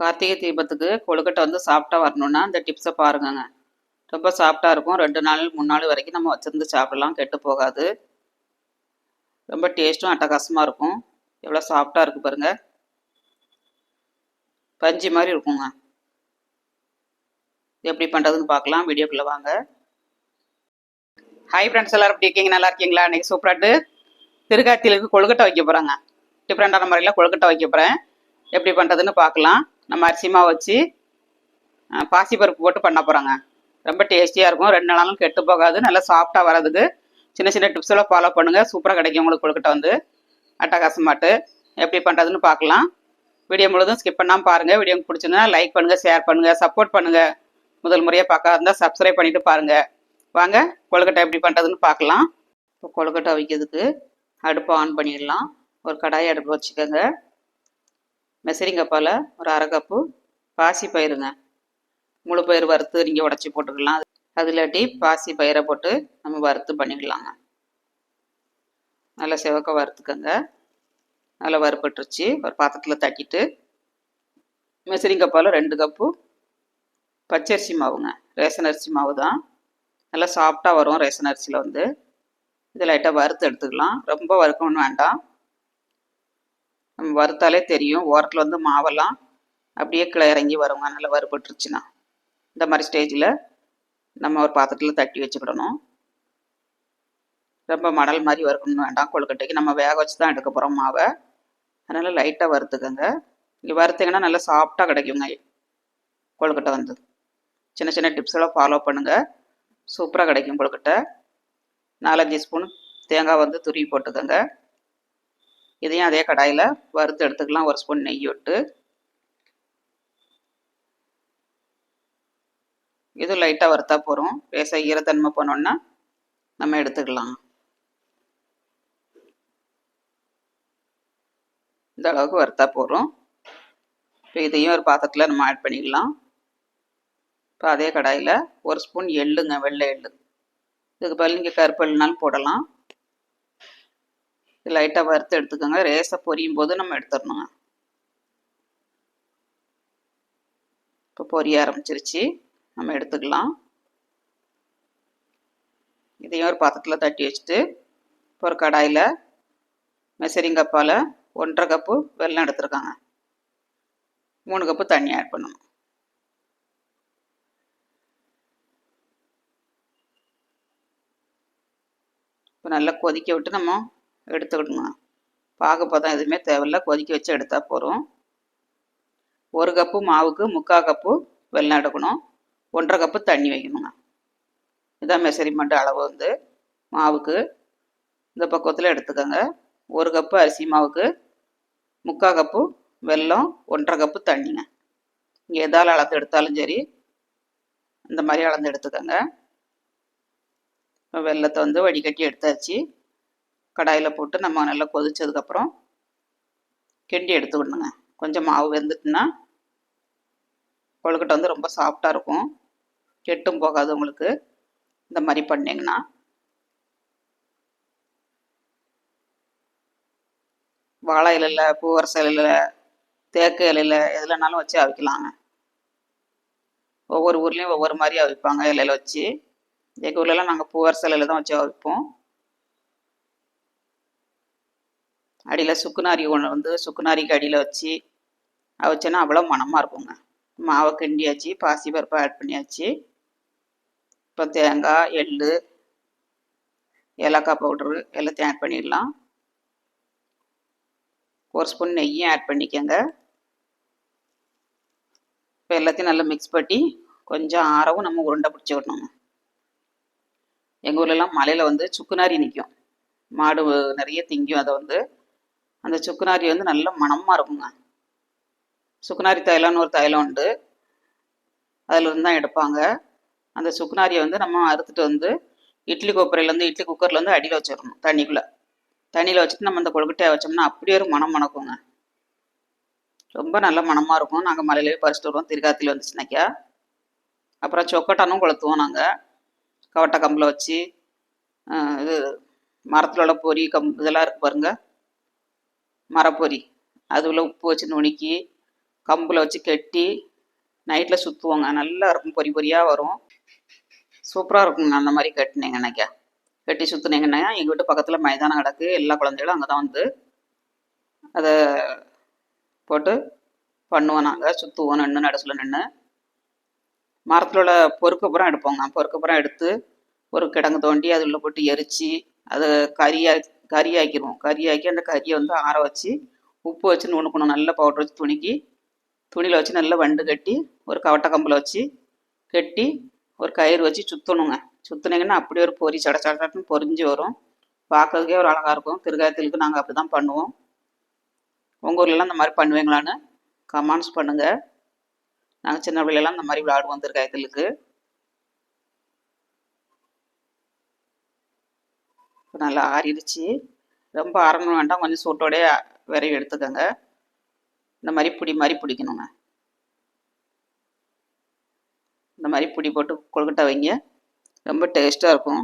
கார்த்திகை தீபத்துக்கு கொழுக்கட்டை வந்து சாப்பிட்டா வரணும்னா இந்த டிப்ஸை பாருங்கங்க. ரொம்ப சாஃப்டாக இருக்கும். ரெண்டு நாள் மூணு நாள் வரைக்கும் நம்ம வச்சுருந்து சாப்பிடலாம். கெட்டு போகாது. ரொம்ப டேஸ்ட்டும் அட்டகாசமாக இருக்கும். எவ்வளோ சாஃப்டாக இருக்குது பாருங்கள் பஞ்சு மாதிரி இருக்குங்க. எப்படி பண்ணுறதுன்னு பார்க்கலாம். வீடியோக்குள்ளே வாங்க. ஹாய் ஃப்ரெண்ட்ஸ் எல்லோரும் எப்படி இருக்கீங்க? நல்லா இருக்கீங்களா? இன்றைக்கி சூப்பராட்டு திருக்காத்திலுக்கு கொழுக்கட்டை வைக்க போகிறாங்க டிஃப்ரெண்டான முறையில் கொழுக்கட்டை வைக்க போகிறேன் எப்படி பண்ணுறதுன்னு பார்க்கலாம். நம்ம அரிசி மாவு வச்சு பாசி பாசிப்பருப்பு போட்டு பண்ண போகிறோங்க ரொம்ப டேஸ்டியாக இருக்கும். ரெண்டு நாளும் கெட்டு போகாது. நல்லா சாஃப்டாக வரதுக்கு சின்ன சின்ன டிப்ஸ் எல்லாம் ஃபாலோ பண்ணுங்கள் சூப்பராக கிடைக்கும் உங்களுக்கு கொழுக்கட்டை வந்து. அட்டகாசமாட்டு எப்படி பண்ணுறதுன்னு பார்க்கலாம். வீடியோ முழுதும் ஸ்கிப் பண்ணாமல் பாருங்கள் வீடியோ பிடிச்சிருந்தா லைக் பண்ணுங்கள் ஷேர் பண்ணுங்கள் சப்போர்ட் பண்ணுங்கள் முதல் முறையாக பார்க்க இருந்தால் சப்ஸ்கிரைப் பண்ணிவிட்டு பாருங்கள் வாங்க கொழுக்கட்டை எப்படி பண்ணுறதுன்னு பார்க்கலாம். இப்போ கொழுக்கட்டை வைக்கிறதுக்கு அடுப்பை ஆன் பண்ணிடலாம். ஒரு கடாயை அடுப்பு வச்சுக்கோங்க. மெசரிங்கப்பால் ஒரு அரை கப்பு பாசி பயிருங்க. முழு பயிர் வறுத்து நீங்கள் உடச்சி போட்டுக்கலாம். அது இல்லாட்டி பாசி பயிரை போட்டு நம்ம வறுத்து பண்ணிக்கலாங்க. நல்லா செவக்க வறுத்துக்கோங்க. நல்லா வறுப்பட்டுருச்சு ஒரு பாத்திரத்தில் தட்டிட்டு மெசரிங்கப்பால் ரெண்டு கப்பு பச்சரிசி மாவுங்க. ரேஷன் அரிசி மாவு தான் நல்லா சாஃப்டாக வரும் ரேஷன் அரிசியில் வந்து. இது லைட்டாக வறுத்து எடுத்துக்கலாம். ரொம்ப வறுக்கணும்னு வேண்டாம். நம்ம வறுத்தாலே தெரியும். ஓரத்தில் வந்து மாவெல்லாம் அப்படியே கிளை இறங்கி வருங்க நல்லா வறுபட்டுருச்சுன்னா. இந்த மாதிரி ஸ்டேஜில் நம்ம ஒரு பாத்திரத்தில் தட்டி வச்சுக்கிடணும். ரொம்ப மடல் மாதிரி வறுக்கணும்னு வேண்டாம். கொழுக்கட்டைக்கு நம்ம வேக வச்சு தான் எடுக்க போகிறோம் மாவை. அதனால் லைட்டாக வறுத்துக்கோங்க. இங்கே வறுத்தீங்கன்னா நல்லா சாஃப்டாக கிடைக்குங்க. கொழுக்கட்டை வந்து. சின்ன சின்ன டிப்ஸ் எல்லாம் ஃபாலோ பண்ணுங்கள் சூப்பராக கிடைக்கும் கொழுக்கட்டை. நாலஞ்சு ஸ்பூன் தேங்காய் வந்து துருவி போட்டுக்கோங்க. இதையும் அதே கடாயில் வறுத்து எடுத்துக்கலாம். ஒரு ஸ்பூன் நெய் விட்டு. இது லைட்டாக வறுத்தா போகிறோம் லேசாக ஈரத்தன்மை போனோன்னா நம்ம எடுத்துக்கலாம். இந்த அளவுக்கு வறுத்தா போகிறோம் இப்போ இதையும் ஒரு பாத்திரத்தில் நம்ம ஆட் பண்ணிக்கலாம். இப்போ அதே கடாயில் ஒரு ஸ்பூன் எள்ளுங்க வெள்ளை எள்ளு. இதுக்கு பதில் நீங்கள் கருப்பு எள்ளுனாலும் போடலாம். லைட்டாக வறுத்து எடுத்துக்கோங்க. ரேஸை பொரியும் போது நம்ம எடுத்துடணுங்க. இப்போ பொரிய ஆரம்பிச்சிருச்சு. நம்ம எடுத்துக்கலாம். இதையும் ஒரு பாத்திரத்தில் தட்டி வச்சுட்டு இப்போ ஒரு கடாயில் மெசரிங் கப்பால் ஒன்றரை கப்பு வெல்லம் எடுத்துருக்காங்க. மூணு கப்பு தண்ணி ஆட் பண்ணணும். இப்போ நல்லா கொதிக்க விட்டு நம்ம எடுத்துக்கிடணும் பாகப்பதம் எதுவுமே தேவையில்ல. கொதிக்க வச்சு எடுத்தால் போகிறோம் ஒரு கப்பு மாவுக்கு முக்கால் கப்பு வெல்லம் எடுக்கணும். ஒன்றரை கப்பு தண்ணி வைக்கணுங்க. இதான் மெஷரிமெண்ட் அளவு வந்து. மாவுக்கு இந்த பக்கத்தில் எடுத்துக்கோங்க. ஒரு கப்பு அரிசி மாவுக்கு முக்கால் கப்பு வெல்லம் ஒன்றரை கப்பு தண்ணிங்க. இங்கே எதால் அளந்து எடுத்தாலும் சரி இந்த மாதிரி அளந்து எடுத்துக்கோங்க. வெள்ளத்தை வெல்லத்தை வந்து வடிகட்டி எடுத்தாச்சு. கடாயில் போட்டு நம்ம நல்லா கொதிச்சதுக்கப்புறம் கிண்டி எடுத்துக்கணுங்க கொஞ்சம் மாவு வெந்துட்டுன்னா கொழுக்கட்டை வந்து ரொம்ப சாஃப்டாக இருக்கும். கெட்டும் போகாது உங்களுக்கு. இந்த மாதிரி பண்ணிங்கன்னா வாழை இலையில் பூவரச இலையில் தேக்கு இலையில் எதுலனாலும் வச்சு அவிக்கலாங்க. ஒவ்வொரு ஊர்லேயும் ஒவ்வொரு மாதிரி அவிப்பாங்க இலையில வச்சு. எங்கள் ஊர்லலாம் நாங்கள் பூவரச இலையில் தான் வச்சு அவிப்போம். அடியில் சுக்குநாரி ஒன்று வந்து சுக்குநாரிக்கு அடியில் வச்சு வச்சோன்னா அவ்வளோ மணமாக இருக்குங்க. மாவை கிண்டியாச்சு பாசி பருப்பை ஆட் பண்ணியாச்சு. இப்போ தேங்காய் எள் ஏலக்காய் பவுட்ரு எல்லாத்தையும் ஆட் பண்ணிடலாம். ஒரு ஸ்பூன் நெய்யும் ஆட் பண்ணிக்கோங்க. இப்போ எல்லாத்தையும் நல்லா மிக்ஸ் பண்ணி கொஞ்சம் ஆறவும் நம்ம உருண்டை பிடிச்சிக்கணுங்க எங்கள் ஊர்லலாம் மலையில் வந்து சுக்குநாரி நிற்கும் மாடு நிறைய திங்கும் அதை வந்து அந்த சுக்குநாரி வந்து நல்ல மணமாக இருக்குங்க. சுக்குநாரி தைலம்னு ஒரு தைலம் உண்டு. அதில் இருந்து தான் எடுப்பாங்க. அந்த சுக்குநாரியை வந்து நம்ம அறுத்துட்டு வந்து இட்லி கொப்பரையிலேருந்து இட்லி குக்கர்லேருந்து அடியில் வச்சிடணும் தண்ணிக்குள்ளே. தண்ணியில் வச்சுட்டு நம்ம அந்த கொழுக்கட்டையை வச்சோம்னா அப்படியே ஒரு மனம் மணக்குங்க. ரொம்ப நல்ல மணமாக இருக்கும். நாங்கள் மலையிலேயே பறிச்சுட்டு வருவோம். திருக்காத்தில் வந்துச்சுனாக்கா அப்புறம் சொக்கட்டானும் கொளுத்துவோம் நாங்கள் கவட்டை கம்பில் வச்சு இது மரத்தில் உள்ள பொறி கம் இதெல்லாம் இருக்கு பாருங்க. மரப்பொறி அதுல உப்பு வச்சு நுணுக்கி கம்பில் வச்சு கட்டி நைட்டில் சுற்றுவோங்க நல்லா இருக்கும். பொறி பொரியாக வரும். சூப்பராக இருக்குங்க. அந்த மாதிரி கட்டினீங்கன்னாக்கா கட்டி சுற்றுனீங்கன்னா எங்கள் வீட்டு பக்கத்தில் மைதானம் கிடக்கு. எல்லா குழந்தைகளும் அங்கே தான் வந்து அதை போட்டு பண்ணுவோம் நாங்கள் சுற்றுவோம் நின்று நடுசில் நின்று மரத்தில் உள்ள பொறுக்கப்புறம் எடுப்போங்க. பொறுக்கப்புறம் எடுத்து ஒரு கிடங்கு தோண்டி அது உள்ள போட்டு எரித்து அதை கறி ஆக்கிடுவோம் கறி ஆக்கி அந்த கறியை வந்து ஆற வச்சு உப்பு வச்சு நுணுக்கணும் நல்ல பவுடர் வச்சு துணிக்கி துணியில் வச்சு நல்லா வண்டு கட்டி ஒரு கவட்டை கம்பில் வச்சு கட்டி ஒரு கயிறு வச்சு சுற்றணுங்க சுற்றுனீங்கன்னா அப்படியே ஒரு பொறி சட சடன்னு பொரிஞ்சு வரும். பார்க்கறதுக்கே ஒரு அழகாக இருக்கும். திருகாயத்திலுக்கு நாங்கள் அப்படி தான் பண்ணுவோம். உங்கள் ஊர்லலாம் இந்த மாதிரி பண்ணுவீங்களான்னு கமெண்ட்ஸ் பண்ணுங்கள் நாங்கள் சின்ன பிள்ளைலாம் இந்த மாதிரி விளையாடுவோம் திருக்காயத்திலுக்கு நல்லா ஆறிடுச்சு. ரொம்ப ஆறணும் வேண்டாம். கொஞ்சம் சூட்டோடய விரைவி எடுத்துக்கோங்க. இந்த மாதிரி பிடி மாதிரி பிடிக்கணுங்க. இந்த மாதிரி பிடி போட்டு கொழுக்கட்டை வைங்க. ரொம்ப டேஸ்ட்டாக இருக்கும்.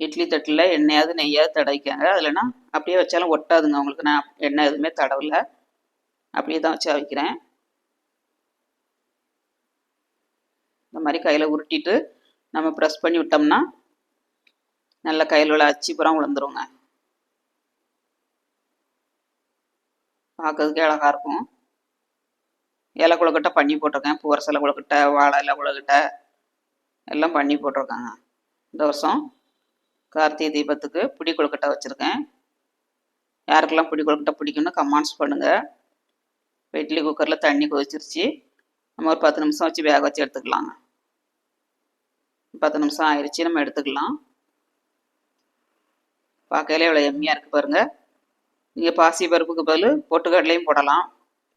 இட்லி தட்டில் எண்ணெயாவது நெய்யாவது தடவிக்காங்க. அதுலனா அப்படியே வச்சாலும் ஒட்டாதுங்க. உங்களுக்கு நான் எண்ணெய் எதுவுமே தடவல. அப்படியே தான் வச்சு வைக்கிறேன் இந்த மாதிரி கையில் உருட்டிட்டு நம்ம ப்ரெஸ் பண்ணி விட்டோம்னா நல்ல கையில் உள்ள அச்சு புறம் விழுந்துருங்க பார்க்கறதுக்கே அழகாக இருக்கும். இலை குளக்கட்டை பண்ணி போட்டிருக்கேன். பூவரசலை குளக்கட்டை வாழை இலை குளக்கட்டை எல்லாம் பண்ணி போட்டிருக்காங்க. இந்த வருஷம் கார்த்திகை தீபத்துக்கு பிடி கொழுக்கட்டை வச்சுருக்கேன். யாருக்கெல்லாம் பிடி கொழுக்கட்டை பிடிக்கும்னு கமெண்ட்ஸ் பண்ணுங்கள் இட்லி குக்கரில் தண்ணி கொதிச்சிருச்சு. நம்ம ஒரு பத்து நிமிஷம் வச்சு வேக வச்சு எடுத்துக்கலாங்க. பத்து நிமிஷம் ஆயிடுச்சு நம்ம எடுத்துக்கலாம். பார்க்கையில இவ்வளோ எம்மியாக இருக்குது பாருங்கள் நீங்கள் பாசி பருப்புக்கு பதில் பொட்டுக்கடலையும் போடலாம்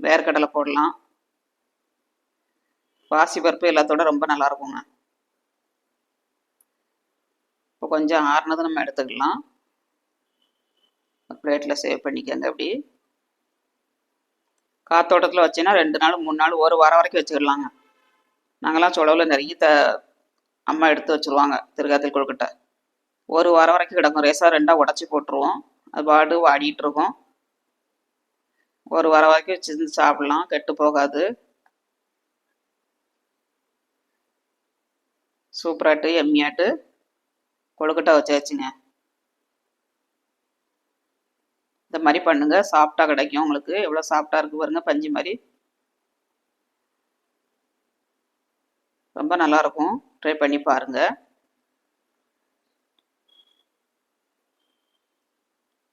வேர்க்கடலை போடலாம். பாசி பருப்பு எல்லாத்தோட ரொம்ப நல்லா இருக்குங்க. இப்போ கொஞ்சம் ஆறுனது நம்ம எடுத்துக்கலாம். பிளேட்டில் சேவ் பண்ணிக்கோங்க அப்படி காத்தோட்டத்தில் வச்சுன்னா ரெண்டு நாள் மூணு நாள் ஒரு வாரம் வரைக்கும் வச்சுக்கலாங்க. நாங்களாம் சொலவில் நிறைய த அம்மா எடுத்து வச்சுருவாங்க திருகாத்தில் கொழுக்கட்டை. ஒரு வாரம் வரைக்கும் கிடக்கும். ரேசாக ரெண்டாக உடச்சி போட்டுருவோம். அது பாடு வாடிட்டு இருக்கும். ஒரு வாரம் வரைக்கும் செஞ்சு சாப்பிட்லாம். கெட்டு போகாது. சூப்பராட்டு எம்மியாட்டு கொழுக்கட்டை வச்சாச்சுங்க. இந்த மாதிரி பண்ணுங்க. சாப்பிட்டா கிடைக்கும் உங்களுக்கு. எவ்வளோ சாப்பிட்டா இருக்கு பாருங்க. பஞ்சு மாதிரி. ரொம்ப நல்லா இருக்கும். ட்ரை பண்ணி பாருங்க.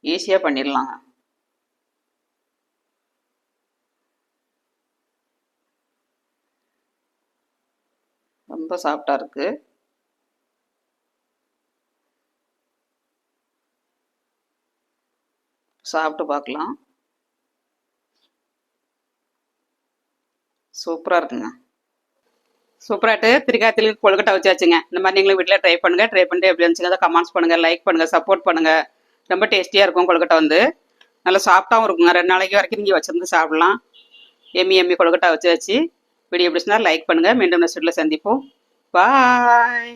ஈஸியாக பண்ணிடலாங்க ரொம்ப சாஃப்டாக இருக்கு. சாப்பிட்டு பார்க்கலாம். சூப்பராக இருக்குங்க. சூப்பராட்டு திரிகாத்தில் கொழுக்கட்டை வச்சாச்சுங்க. இந்த மாதிரி நீங்களும் வீட்டில் ட்ரை பண்ணுங்கள் ட்ரை பண்ணிட்டு எப்படி இருந்துச்சுங்க கமெண்ட்ஸ் பண்ணுங்கள் லைக் பண்ணுங்கள் சப்போர்ட் பண்ணுங்கள் ரொம்ப டேஸ்டியாக இருக்கும் கொழுக்கட்டை வந்து. நல்லா சாஃப்டாகவும் இருக்குங்க. ரெண்டு நாளைக்கு வரைக்கும் நீங்கள் வச்சுருந்து சாப்பிட்லாம். எம்மி எம்மி கொழுக்கட்டை வச்சு வச்சு வீடியோ பிடிச்சினா லைக் பண்ணுங்கள் மீண்டும் நெக்ஸ்ட் சந்திப்போம். பாய்